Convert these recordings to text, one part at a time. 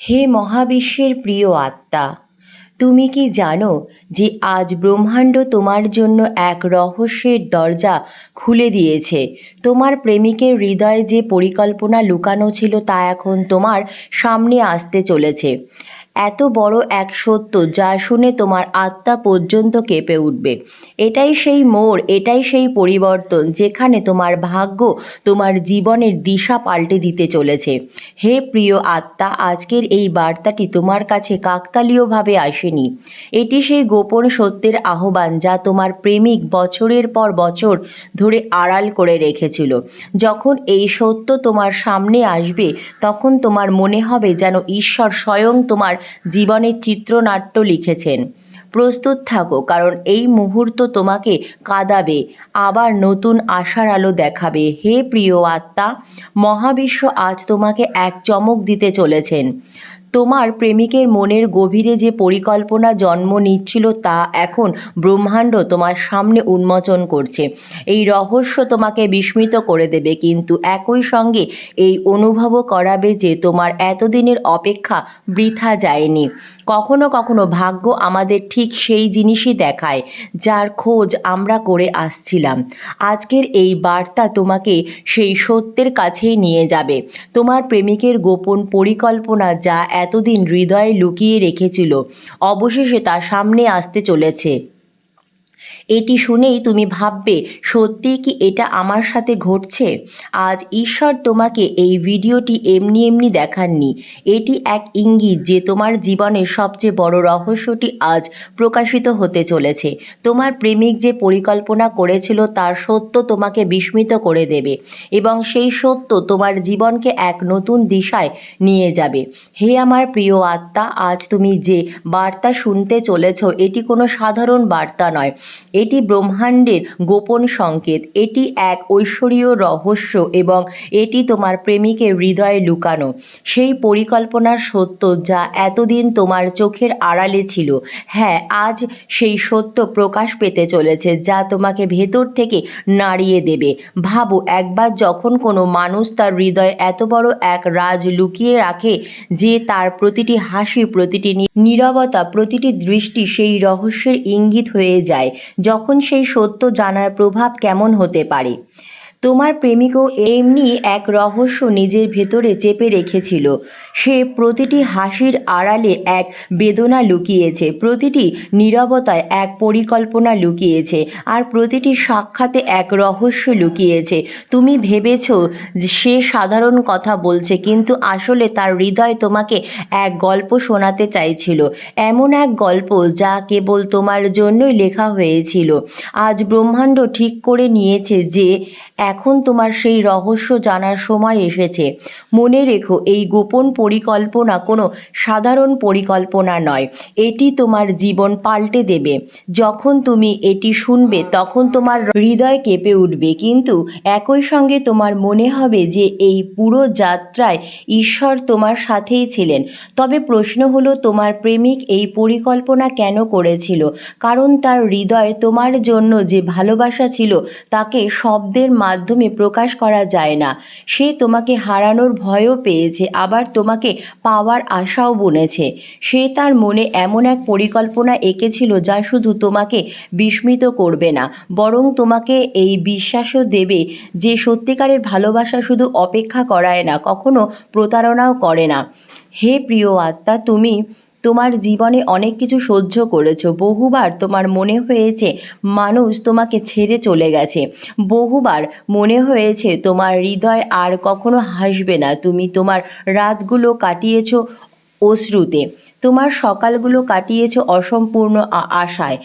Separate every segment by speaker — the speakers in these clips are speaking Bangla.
Speaker 1: হে মহাবিশ্বের প্রিয় আত্মা, তুমি কি জানো যে আজ ব্রহ্মাণ্ড তোমার জন্য এক রহস্যের দরজা খুলে দিয়েছে? তোমার প্রেমিকের হৃদয়ে যে পরিকল্পনা লুকানো ছিল তা এখন তোমার সামনে আসতে চলেছে। এত বড় এক সত্য যা শুনে তোমার আত্মা পর্যন্ত কেঁপে উঠবে। এটাই সেই মোড়, এটাই সেই পরিবর্তন যেখানে তোমার ভাগ্য তোমার জীবনের দিশা পাল্টে দিতে চলেছে। হে প্রিয় আত্মা, আজকের এই বার্তাটি তোমার কাছে কাকতালীয়ভাবে আসেনি। এটি সেই গোপন সত্যের আহ্বান যা তোমার প্রেমিক বছরের পর বছর ধরে আড়াল করে রেখেছিল। যখন এই সত্য তোমার সামনে আসবে, তখন তোমার মনে হবে যেন ঈশ্বর স্বয়ং তোমার জীবনের চিত্রনাট্য লিখেছেন। প্রস্তুত থাকো, কারণ এই মুহূর্ত তোমাকে কাঁদাবে, আবার নতুন আশার আলো দেখাবে। হে প্রিয় আত্মা, মহাবিশ্ব আজ তোমাকে এক চমক দিতে চলেছেন। তোমার প্রেমিকের মনের গভীরে যে পরিকল্পনা জন্ম নিচ্ছিল তা এখন ব্রহ্মাণ্ড তোমার সামনে উন্মোচন করছে। এই রহস্য তোমাকে বিস্মিত করে দেবে, কিন্তু একই সঙ্গে এই অনুভবও করাবে যে তোমার এতদিনের অপেক্ষা বৃথা যায়নি। কখনো কখনো ভাগ্য আমাদের ঠিক সেই জিনিসই দেখায়, যার খোঁজ আমরা করে আসছিলাম। আজকের এই বার্তা তোমাকে সেই সত্যের কাছেই নিয়ে যাবে। তোমার প্রেমিকের গোপন পরিকল্পনা যা এতদিন হৃদয়ে লুকিয়ে রেখেছিল। অবশেষে তা সামনে আসতে চলেছে। এটি শুনেই তুমি ভাববে, সত্যিই কি এটা আমার সাথে ঘটছে? আজ ঈশ্বর তোমাকে এই ভিডিওটি এমনি এমনি দেখাননি। এটি এক ইঙ্গিত যে তোমার জীবনের সবচেয়ে বড় রহস্যটি আজ প্রকাশিত হতে চলেছে। তোমার প্রেমিক যে পরিকল্পনা করেছিল তার সত্য তোমাকে বিস্মিত করে দেবে এবং সেই সত্য তোমার জীবনকে এক নতুন দিশায় নিয়ে যাবে। হে আমার প্রিয় আত্মা, আজ তুমি যে বার্তা শুনতে চলেছ, এটি কোনো সাধারণ বার্তা নয়। এটি ব্রহ্মাণ্ডের গোপন সংকেত। এটি এক ঐশ্বরীয় রহস্য এবং এটি তোমার প্রেমিকের হৃদয়ে লুকানো। সেই পরিকল্পনার সত্য যা এতদিন তোমার চোখের আড়ালে ছিল। হ্যাঁ আজ সেই সত্য প্রকাশ পেতে চলেছে যা তোমাকে ভেতর থেকে নাড়িয়ে দেবে। ভাবো, একবার যখন কোনো মানুষ তার হৃদয়ে এত বড় এক রাজ লুকিয়ে রাখে যে তার প্রতিটি হাসি, প্রতিটি নীরবতা, প্রতিটি দৃষ্টি সেই রহস্যের ইঙ্গিত হয়ে যায়। যখন সেই সত্য জানার প্রভাব কেমন হতে পারে? তোমার প্রেমিকও এমনি এক রহস্য নিজের ভেতরে চেপে রেখেছিল। সে প্রতিটি হাসির আড়ালে এক বেদনা লুকিয়েছে, প্রতিটি নীরবতায় এক পরিকল্পনা লুকিয়েছে, আর প্রতিটি সাক্ষাতে এক রহস্য লুকিয়েছে। তুমি ভেবেছ সে সাধারণ কথা বলছে, কিন্তু আসলে তার হৃদয় তোমাকে এক গল্প শোনাতে চাইছিল। এমন এক গল্প যা কেবল তোমার জন্যই লেখা হয়েছিল। আজ ব্রহ্মাণ্ড ঠিক করে নিয়েছে যে এখন তোমার সেই রহস্য জানার সময় এসেছে। মনে রেখো, এই গোপন পরিকল্পনা কোনো সাধারণ পরিকল্পনা নয়। এটি তোমার জীবন পাল্টে দেবে। যখন তুমি এটি শুনবে, তখন তোমার হৃদয় কেঁপে উঠবে। কিন্তু একই সঙ্গে তোমার মনে হবে যে এই পুরো যাত্রায় ঈশ্বর তোমার সাথেই ছিলেন। তবে প্রশ্ন হলো, তোমার প্রেমিক এই পরিকল্পনা কেন করেছিল? কারণ তার হৃদয় তোমার জন্য যে ভালোবাসা ছিল, তাকে শব্দের মাধ্যমে প্রকাশ করা যায় না। সে তোমাকে হারানোর ভয়ও পেয়েছে, আবার তোমাকে পাওয়ার আশাও বুনেছে। সে তার মনে এমন এক পরিকল্পনা এঁকেছিল যা শুধু তোমাকে বিস্মিত করবে না, বরং তোমাকে এই বিশ্বাসও দেবে যে সত্যিকারের ভালোবাসা শুধু অপেক্ষা করায় না, কখনো প্রতারণাও করে না। হে প্রিয় আত্মা, তুমি তোমার জীবনে অনেক কিছু সহ্য করেছ। বহুবার তোমার মনে হয়েছে মানুষ তোমাকে ছেড়ে চলে গেছে। বহুবার মনে হয়েছে তোমার হৃদয় আর কখনো হাসবে না। তুমি তোমার রাতগুলো কাটিয়েছো অশ্রুতে। তোমার সকালগুলো কাটিয়েছ অসম্পূর্ণ আশায়,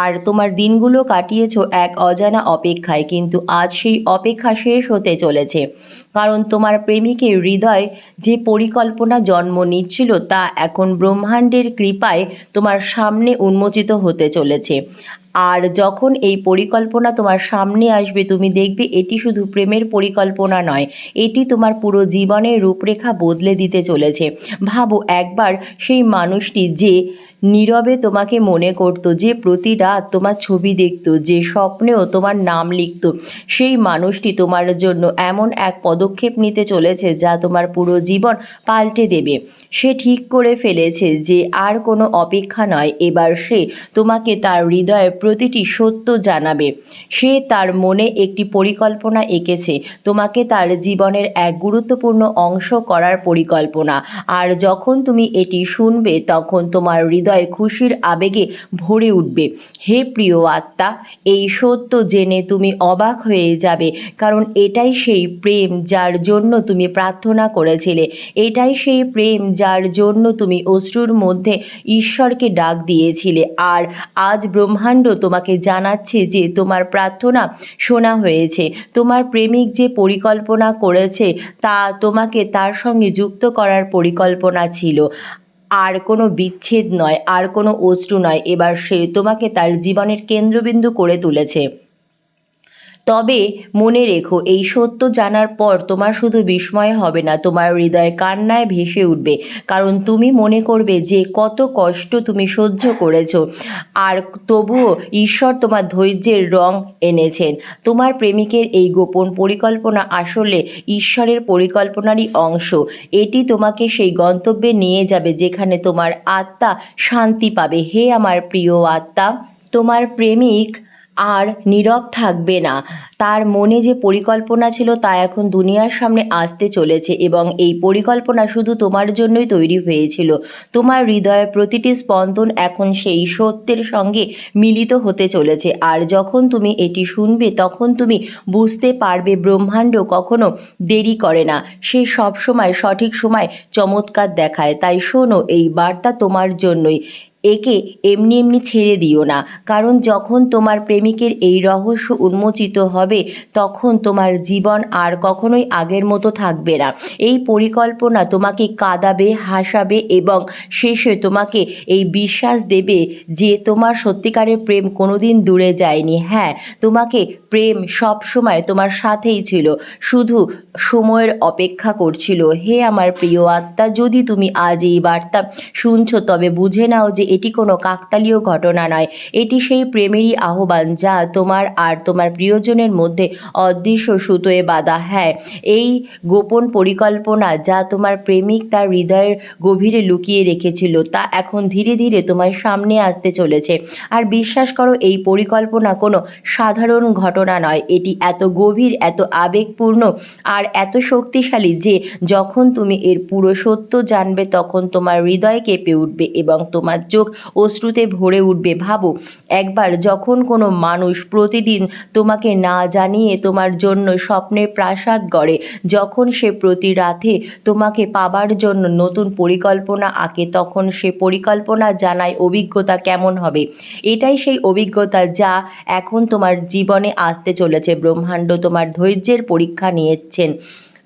Speaker 1: আর তোমার দিনগুলো কাটিয়েছ এক অজানা অপেক্ষায়, কিন্তু আজ সেই অপেক্ষা শেষ হতে চলেছে। কারণ তোমার প্রেমিকের হৃদয় যে পরিকল্পনা জন্ম নিচ্ছিল তা এখন ব্রহ্মাণ্ডের কৃপায় তোমার সামনে উন্মোচিত হতে চলেছে। আর যখন এই পরিকল্পনা তোমার সামনে আসবে, তুমি দেখবে এটি শুধু প্রেমের পরিকল্পনা নয়, এটি তোমার পুরো জীবনের রূপরেখা বদলে দিতে চলেছে। ভাবো একবার সেই মানুষটি যে নীরবে তোমাকে মনে করতো যে প্রতি রাত তোমার ছবি দেখতো, যে স্বপ্নেও তোমার নাম লিখতো। সেই মানুষটি তোমার জন্য এমন এক পদক্ষেপ নিতে চলেছে যা তোমার পুরো জীবন পাল্টে দেবে। সে ঠিক করে ফেলেছে যে আর কোনো অপেক্ষা নয়, এবার সে তোমাকে তার হৃদয়ের প্রতিটি সত্য জানাবে। সে তার মনে একটি পরিকল্পনা এঁকেছে। তোমাকে তার জীবনের এক গুরুত্বপূর্ণ অংশ করার পরিকল্পনা। আর যখন তুমি এটি শুনবে, তখন তোমার হৃদয় খুশির আবেগে ভরে উঠবে। হে প্রিয় আত্মা, এই সত্য জেনে তুমি অবাক হয়ে যাবে, কারণ এটাই সেই প্রেম যার জন্য তুমি প্রার্থনা করেছিলে। এটাই সেই প্রেম যার জন্য তুমি অশ্রুর মধ্যে ঈশ্বরকে ডাক দিয়েছিলে। আর আজ ব্রহ্মাণ্ড তোমাকে জানাচ্ছে যে তোমার প্রার্থনা শোনা হয়েছে। তোমার প্রেমিক যে পরিকল্পনা করেছে, তা তোমাকে তার সঙ্গে যুক্ত করার পরিকল্পনা ছিল। আর কোনো বিচ্ছেদ নয়, আর কোনো অশ্রু নয়। এবার সে তোমাকে তার জীবনের কেন্দ্রবিন্দু করে তুলেছে। তবে মনে রেখো, এই সত্য জানার পর তোমার শুধু বিস্ময় হবে না, তোমার হৃদয় কান্নায় ভেসে উঠবে। কারণ তুমি মনে করবে যে কত কষ্ট তুমি সহ্য করেছ। আর তবুও ঈশ্বর তোমার ধৈর্যের রং এনেছেন। তোমার প্রেমিকের এই গোপন পরিকল্পনা আসলে ঈশ্বরের পরিকল্পনারই অংশ। এটি তোমাকে সেই গন্তব্যে নিয়ে যাবে যেখানে তোমার আত্মা শান্তি পাবে। হে আমার প্রিয় আত্মা, তোমার প্রেমিক আর নীরব থাকবে না। তার মনে যে পরিকল্পনা ছিল তা এখন দুনিয়ার সামনে আসতে চলেছে এবং এই পরিকল্পনা শুধু তোমার জন্যই তৈরি হয়েছিল। তোমার হৃদয়ের প্রতিটি স্পন্দন এখন সেই সত্যের সঙ্গে মিলিত হতে চলেছে। আর যখন তুমি এটি শুনবে, তখন তুমি বুঝতে পারবে ব্রহ্মাণ্ড কখনো দেরি করে না। সে সবসময় সঠিক সময় চমৎকার দেখায়। তাই শোনো, এই বার্তা তোমার জন্যই। একে এমনি এমনি ছেড়ে দিও না। কারণ যখন তোমার প্রেমিকের এই রহস্য উন্মোচিত হবে, তখন তোমার জীবন আর কখনোই আগের মতো থাকবে না। এই পরিকল্পনা তোমাকে কাঁদাবে, হাসাবে এবং শেষে তোমাকে এই বিশ্বাস দেবে যে তোমার সত্যিকারের প্রেম কোনোদিন দূরে যায়নি। হ্যাঁ তোমাকে প্রেম সব সময় তোমার সাথেই ছিল, শুধু সময়ের অপেক্ষা করছিল। হে আমার প্রিয় আত্মা, যদি তুমি আজ এই বার্তা শুনছো, তবে বুঝে নাও যে এটি কোনো কাকতালীয় ঘটনা নয়। এটি সেই প্রেমেরই আহ্বান যা তোমার আর তোমার প্রিয়জনের মধ্যে অদৃশ্য সুতোয় বাঁধা। হ্যাঁ এই গোপন পরিকল্পনা যা তোমার প্রেমিক তার হৃদয়ের গভীরে লুকিয়ে রেখেছিল, তা এখন ধীরে ধীরে তোমার সামনে আসতে চলেছে। আর বিশ্বাস করো, এই পরিকল্পনা কোনো সাধারণ ঘটনা নয়। এটি এত গভীর, এত আবেগপূর্ণ আর এত শক্তিশালী যে যখন তুমি এর পুরো সত্য জানবে, তখন তোমার হৃদয় কেঁপে উঠবে এবং তোমার চোখ অশ্রুতে ভরে উঠবে। ভাবো, একবার যখন কোনো মানুষ প্রতিদিন তোমাকে না জানিয়ে তোমার জন্য স্বপ্নের প্রাসাদ গড়ে, যখন সে প্রতি রাতে তোমাকে পাবার জন্য নতুন পরিকল্পনা আঁকে, তখন সে পরিকল্পনা জানায় অভিজ্ঞতা কেমন হবে। এটাই সেই অভিজ্ঞতা যা এখন তোমার জীবনে আসতে চলেছে। ব্রহ্মাণ্ড তোমার ধৈর্যের পরীক্ষা নিয়েছেন।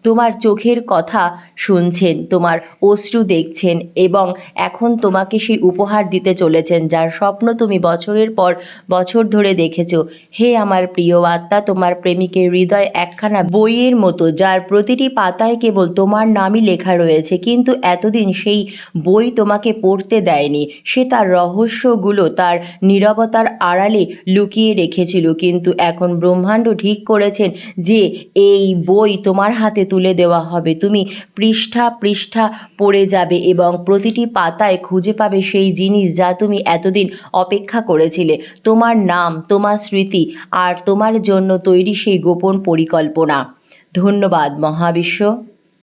Speaker 1: তোমার চোখের কথা শুনছেন, তোমার অশ্রু দেখছেন এবং এখন তোমাকে সেই উপহার দিতে চলেছেন, যার স্বপ্ন তুমি বছরের পর বছর ধরে দেখেছ। হে আমার প্রিয় আত্মা, তোমার প্রেমিকের হৃদয় একখানা বইয়ের মতো, যার প্রতিটি পাতায় কেবল তোমার নামই লেখা রয়েছে, কিন্তু এতদিন সেই বই তোমাকে পড়তে দেয়নি। সে তার রহস্যগুলো, তার নীরবতার আড়ালে লুকিয়ে রেখেছিল, কিন্তু এখন ব্রহ্মাণ্ড ঠিক করেছেন যে, এই বই তোমার হাতে তুলে দেওয়া হবে। তুমি পৃষ্ঠা পৃষ্ঠা পড়ে যাবে এবং প্রতিটি পাতায় খুঁজে পাবে সেই জিনিস যা তুমি এতদিন অপেক্ষা করেছিলে। তোমার নাম, তোমার স্মৃতি আর তোমার জন্য তৈরি সেই গোপন পরিকল্পনা। ধন্যবাদ মহাবিশ্ব।